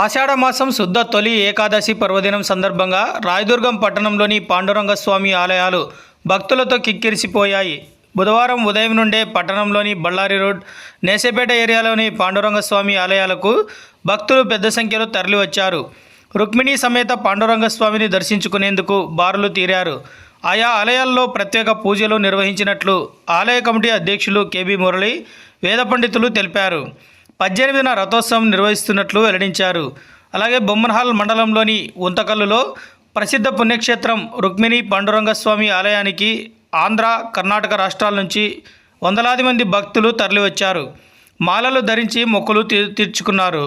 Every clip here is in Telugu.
ఆషాఢమాసం శుద్ధ తొలి ఏకాదశి పర్వదినం సందర్భంగా రాయదుర్గం పట్టణంలోని పాండురంగ స్వామి ఆలయాలు భక్తులతో కిక్కిరిసిపోయాయి. బుధవారం ఉదయం నుండే పట్టణంలోని బళ్ళారి రోడ్ నేసేపేట ఏరియాలోని పాండురంగ స్వామి ఆలయాలకు భక్తులు పెద్ద సంఖ్యలో తరలివచ్చారు. రుక్మిణీ సమేత పాండురంగ స్వామిని దర్శించుకునేందుకు బారులు తీరారు. ఆయా ఆలయాల్లో ప్రత్యేక పూజలు నిర్వహించినట్లు ఆలయ కమిటీ అధ్యక్షులు కేబీ మురళి వేద పండితులు తెలిపారు. పద్దెనిమిదిన రథోత్సవం నిర్వహిస్తున్నట్లు వెల్లడించారు. అలాగే బొమ్మన్హాల్ మండలంలోని ఉంతకల్లులో ప్రసిద్ధ పుణ్యక్షేత్రం రుక్మిణి పాండురంగస్వామి ఆలయానికి ఆంధ్ర కర్ణాటక రాష్ట్రాల నుంచి వందలాది మంది భక్తులు తరలివచ్చారు. మాలలు ధరించి మొక్కులు తీ తీర్చుకున్నారు.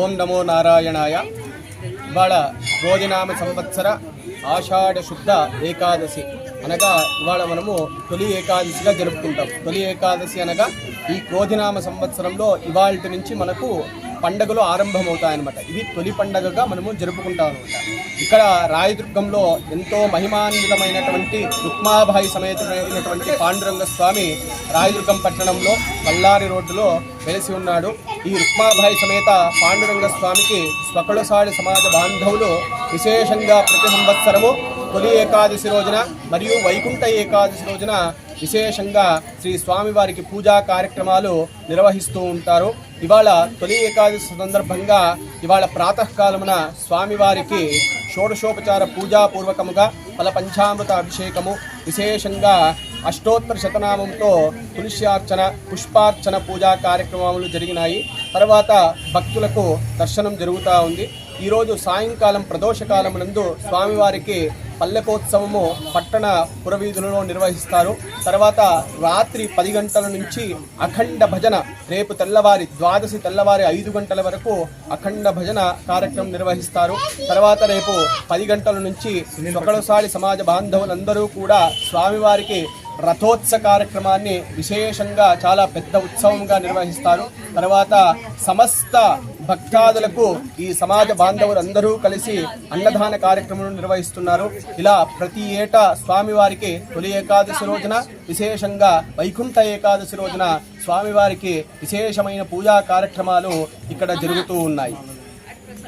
ఓం నమో నారాయణాయ. ఇవాళ రోజునామ సంవత్సర ఆషాఢ శుద్ధ ఏకాదశి అనగా ఇవాళ మనము తొలి ఏకాదశిగా జరుపుకుంటాం. తొలి ఏకాదశి అనగా ఈ క్రోధినామ సంవత్సరంలో ఇవాళ నుంచి మనకు పండగలు ఆరంభమవుతాయన్నమాట. ఇది తొలి పండగగా మనము జరుపుకుంటాం అనమాట ఇక్కడ రాయదుర్గంలో ఎంతో మహిమాన్వితమైనటువంటి రుక్మాభాయి సమేతమైనటువంటి పాండురంగ స్వామి రాయదుర్గం పట్టణంలో బల్లారి రోడ్డులో వెలిసి ఉన్నాడు. ఈ రుక్మాభాయి సమేత పాండురంగ స్వామికి స్వకళసాడి సమాజ బాంధవులు విశేషంగా ప్రతి సంవత్సరము తొలి ఏకాదశి రోజున మరియు వైకుంఠ ఏకాదశి రోజున విశేషంగా శ్రీ స్వామివారికి పూజా కార్యక్రమాలు నిర్వహిస్తూ ఉంటారు. ఇవాళ తొలి ఏకాదశి సందర్భంగా ఇవాళ ప్రాతకాలమున స్వామివారికి షోడశోపచార పూజాపూర్వకముగా ఫల పంచామృత అభిషేకము విశేషంగా అష్టోత్తర శతనామంతో తులస్యార్చన పుష్పార్చన పూజా కార్యక్రమాలు జరిగినాయి. తర్వాత భక్తులకు దర్శనం జరుగుతూ ఉంది. ఈరోజు సాయంకాలం ప్రదోషకాలం నందు స్వామివారికి పల్లెకోత్సవము పట్టణ పురవీధులలో నిర్వహిస్తారు. తర్వాత రాత్రి పది గంటల నుంచి అఖండ భజన రేపు తెల్లవారి ద్వాదశి తెల్లవారి ఐదు గంటల వరకు అఖండ భజన కార్యక్రమం నిర్వహిస్తారు. తర్వాత రేపు పది గంటల నుంచి ఒకళసారి సమాజ బాంధవులందరూ కూడా స్వామివారికి రథోత్సవ కార్యక్రమాన్ని విశేషంగా చాలా పెద్ద ఉత్సవంగా నిర్వహిస్తారు. తర్వాత సమస్త భక్తాదులకు ఈ సమాజ బాంధవులందరూ కలిసి అన్నదాన కార్యక్రమం నిర్వహిస్తున్నారు. ఇలా ప్రతి ఏటా స్వామివారికి తొలి ఏకాదశి రోజున విశేషంగా వైకుంఠ ఏకాదశి రోజున స్వామివారికి విశేషమైన పూజా కార్యక్రమాలు ఇక్కడ జరుగుతూ ఉన్నాయి.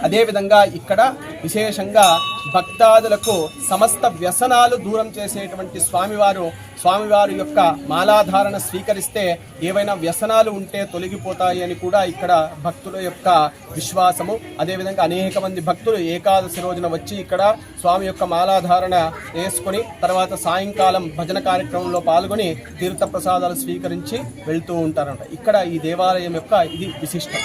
అదేవిధంగా ఇక్కడ విశేషంగా భక్తాదులకు సమస్త వ్యసనాలు దూరం చేసేటువంటి స్వామివారు స్వామివారి యొక్క మాలాధారణ స్వీకరిస్తే ఏవైనా వ్యసనాలు ఉంటే తొలగిపోతాయి అని కూడా ఇక్కడ భక్తుల యొక్క విశ్వాసము. అదేవిధంగా అనేక మంది భక్తులు ఏకాదశి రోజున వచ్చి ఇక్కడ స్వామి యొక్క మాలాధారణ వేసుకొని తర్వాత సాయంకాలం భజన కార్యక్రమంలో పాల్గొని తీర్థ ప్రసాదాలు స్వీకరించి వెళ్తూ ఉంటారంట. ఇక్కడ ఈ దేవాలయం యొక్క ఇది విశిష్టత.